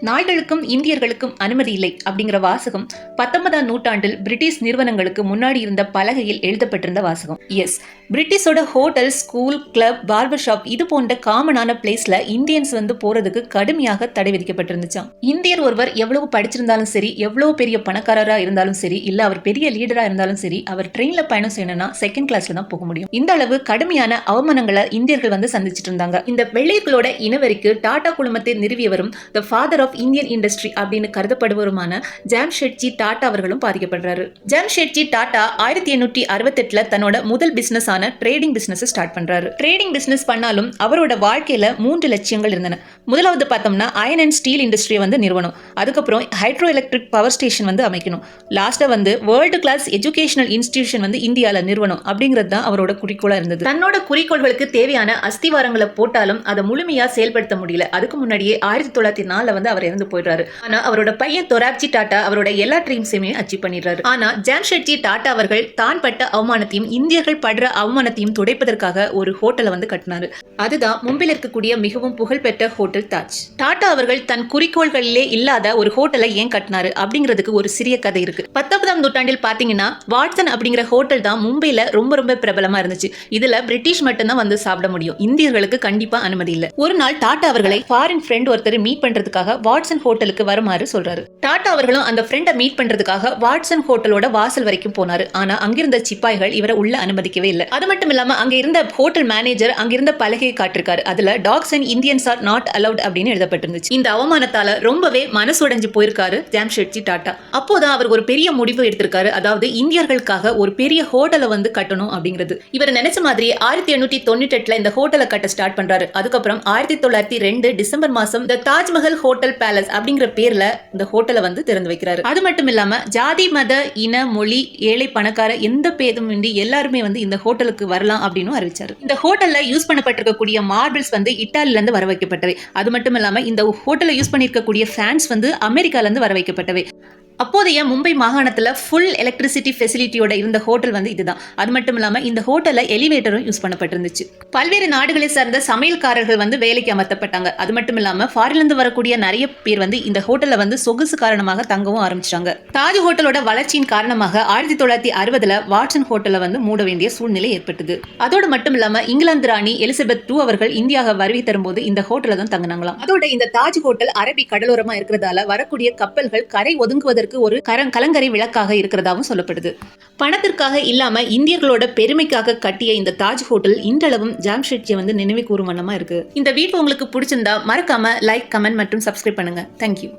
நாய்களுக்கும் இந்தியர்களுக்கும் அனுமதி இல்லை அப்படிங்கிற வாசகம் பத்தொன்பதாம் நூற்றாண்டில் பிரிட்டிஷ் நிறுவனங்களுக்கு முன்னாடி இருந்த பலகையில் எழுதப்பட்டிருந்த வாசகம். எஸ் பிரிட்டிஷோட hotel school club barber shop இது போன்ற காமனான பிளேஸ்ல இந்தியன்ஸ் வந்து போறதுக்கு கடுமையாக தடை விதிக்கப்பட்டிருந்துச்சாம். இந்தியர் ஒருவர் எவ்வளவு படிச்சிருந்தாலும் சரி எவ்வளவு பெரிய பணக்காரரா இருந்தாலும் சரி இல்ல அவர் பெரிய லீடரா இருந்தாலும் சரி அவர் ட்ரெயின்ல பயணம் செய்யணும்னா செகண்ட் கிளாஸ்ல தான் போக முடியும். இந்த அளவு கடுமையான அவமானங்களை இந்தியர்கள் வந்து சந்திச்சிட்டு இருந்தாங்க. இந்த வெள்ளையர்களோட இனவரிக்கு டாடா குழுமத்தை நிறுவியவரும் the father of Indian industry அப்படின்னு கருதப்படுவருமான ஜாம்ஷெட்ஜி டாடா அவர்களும் பாதிக்கப்படுறாரு. ஜாம்ஷெட்ஜி டாட்டா ஆயிரத்தி எண்ணூற்றி அறுபத்தெட்டுல தன்னோட முதல் பிசினஸ் ஆன ட்ரேடிங் பிசினஸ் ஸ்டார்ட் பண்றாரு. ட்ரேடிங் பிசினஸ் பண்ணாலும் அவரோட வாழ்க்கையில மூன்று லட்சியங்கள் இருந்தன. முதலாவது பார்த்தோம்னா அயன் அண்ட் ஸ்டீல் இண்டஸ்ட்ரியை வந்து நிறுவனம். அதுக்கப்புறம் ஹைட்ரோ எலக்ட்ரிக் பவர் ஸ்டேஷன் வந்து அமைக்கணும். லாஸ்ட்டாக வந்து வேர்ல்டு கிளாஸ் எஜுகேஷனல் இன்ஸ்டிடியூஷன் வந்து இந்தியாவில் நிறுவனம் அப்படிங்கிறது தான் அவரோட குறிக்கோளாக இருந்தது. தன்னோட குறிக்கோள்களுக்கு தேவையான அஸ்திவாரங்களை போட்டாலும் அதை முழுமையாக செயல்படுத்த முடியல. அதுக்கு முன்னாடியே ஆயிரத்தி தொள்ளாயிரத்தி நாலில் வந்து அவர் இறந்து போயிடுறாரு. ஆனா அவரோட பையன் தொராப்ஜி டாட்டா அவரோட எல்லா ட்ரீம்ஸையுமே அச்சீவ் பண்ணிடுறாரு. ஆனால் ஜாம்ஷெட்ஜி டாடா அவர்கள் தான் பட்ட அவமானத்தையும் இந்தியர்கள் படுற அவமானத்தையும் துடைப்பதற்காக ஒரு ஹோட்டலை வந்து கட்டினாரு. அதுதான் மும்பையில் இருக்கக்கூடிய மிகவும் புகழ்பெற்ற ஹோட்டல் தாஜ். டாடா அவர்கள் தன் குறிக்கோள்களிலே இல்லாத ஒரு ஹோட்டலை ஏன் கட்டினாரு அப்படிங்கிறதுக்கு ஒரு சிறிய கதை இருக்கு. பத்தொன்பதாம் நூற்றாண்டில் பாத்தீங்கன்னா வாட்சன் அப்படிங்கிற ஹோட்டல் தான் மும்பையில ரொம்ப ரொம்ப பிரபலமா இருந்துச்சு. இதுல பிரிட்டிஷ் மட்டும்தான் வந்து சாப்பிட முடியும். இந்தியர்களுக்கு கண்டிப்பா அனுமதி இல்ல. ஒரு நாள் டாடா அவர்களை ஃபாரின் ஃப்ரெண்ட் ஒருத்தர் மீட் பண்றதுக்காக வாட்சன் ஹோட்டலுக்கு வருமாறு சொல்றாரு. டாடா அவர்களும் அந்த ஃப்ரெண்டை மீட் பண்றதுக்காக வாட்சன் ஹோட்டலோட வாசல் வரைக்கும் போனாரு. ஆனா அங்கிருந்த சிப்பாய்கள் இவரை உள்ள அனுமதிக்கவே இல்லை. அது மட்டும் இல்லாம அங்க இருந்த ஹோட்டல் மேனேஜர் அங்கிருந்த பலகையை காட்டிருக்காரு. அதுல dogs and Indians are not allowed அப்படின்னு எழுதப்பட்டிருந்துச்சு. இந்த அவமானத்தால ரொம்பவே மனசுடைஞ்சு போயிருக்காரு ஜாம்ஷெட்ஜி டாட்டா. அப்போதான் அவர் ஒரு பெரிய முடிவு எடுத்திருக்காரு. அதாவது இந்தியர்களுக்காக ஒரு பெரிய ஹோட்டலை வந்து கட்டணும் அப்படிங்கிறது. இவர் நினைச்ச மாதிரி ஆயிரத்தி எண்ணூற்றி தொண்ணூற்றி எட்டுல இந்த ஹோட்டலை கட்ட ஸ்டார்ட் பண்றாரு. அதுக்கப்புறம் ஆயிரத்தி தொள்ளாயிரத்தி ரெண்டு டிசம்பர் மாசம் த தாஜ்மஹல் ஹோட்டல் பேலஸ் அப்படிங்கிற பேர்ல இந்த ஹோட்டலை வந்து திறந்து வைக்கிறாரு. அது மட்டும் இல்லாம ஜாதி மத இன மொழி ஏழை பணக்கார எந்த பேதும் இன்றி எல்லாருமே வந்து இந்த ஹோட்டலுக்கு வரலாம் அப்படின்னு அறிவிச்சாரு. இந்த ஹோட்டல்ல யூஸ் பண்ணப்பட்டிருக்கக்கூடிய மார்பிள்ஸ் வந்து இட்டாலில இருந்து வர வைக்கப்பட்டவை அது மட்டும் இல்லாம இந்த ஹோட்டலை யூஸ் பண்ணிருக்கக்கூடிய ஃபேன்ஸ் வந்து அமெரிக்கால இருந்து வர வைக்கப்பட்டவை அப்போதைய மும்பை மாகாணத்தில் ஃபுல் எலக்ட்ரிசிட்டி ஃபெசிலிட்டியோட இருந்த ஹோட்டல் வந்து இதுதான். அது மட்டும் இல்லாமல் இந்த ஹோட்டலில் எலிவேட்டரும் யூஸ் பண்ணப்பட்டிருந்துச்சு. பல்வேறு நாடுகளை சார்ந்த சமையல்காரர்கள் வந்து வேலைக்கு அமர்த்தப்பட்டாங்க. அது மட்டும் இல்லாமல் ஃபாரின்லேருந்து வரக்கூடிய நிறைய பேர் வந்து இந்த ஹோட்டலில் வந்து சொகுசு காரணமாக தங்கவும் ஆரம்பிச்சிட்டாங்க. தாஜ் ஹோட்டலோட வளர்ச்சியின் காரணமாக ஆயிரத்தி தொள்ளாயிரத்தி அறுபதுல வாட்சன் ஹோட்டலை வந்து மூட வேண்டிய சூழ்நிலை ஏற்பட்டது. அதோடு மட்டும் இல்லாமல் இங்கிலாந்து ராணி எலிசபெத் டூ அவர்கள் இந்தியாவை வருகை தரும்போது இந்த ஹோட்டலில் தான் தங்கினாங்களாம். அதோட இந்த தாஜ் ஹோட்டல் அரபி கடலோரமா இருக்கிறதால வரக்கூடிய கப்பல்கள் கரை ஒதுங்குவதற்கு ஒரு கர கலங்கரை விளக்காக இருக்கிறதாவும் சொல்லப்படுது. பணத்திற்காக இல்லாம இந்தியர்களோட பெருமைக்காக கட்டிய இந்த தாஜ் ஹோட்டல் இன்றளவும் ஜாம்ஷெட்ஜியை வந்து நினைவு கூறும் வண்ணமா இருக்கு. இந்த வீடியோ உங்களுக்கு பிடிச்சிருந்தா மறக்காம லைக் கமெண்ட் மற்றும் சப்ஸ்கிரைப் பண்ணுங்க. Thank you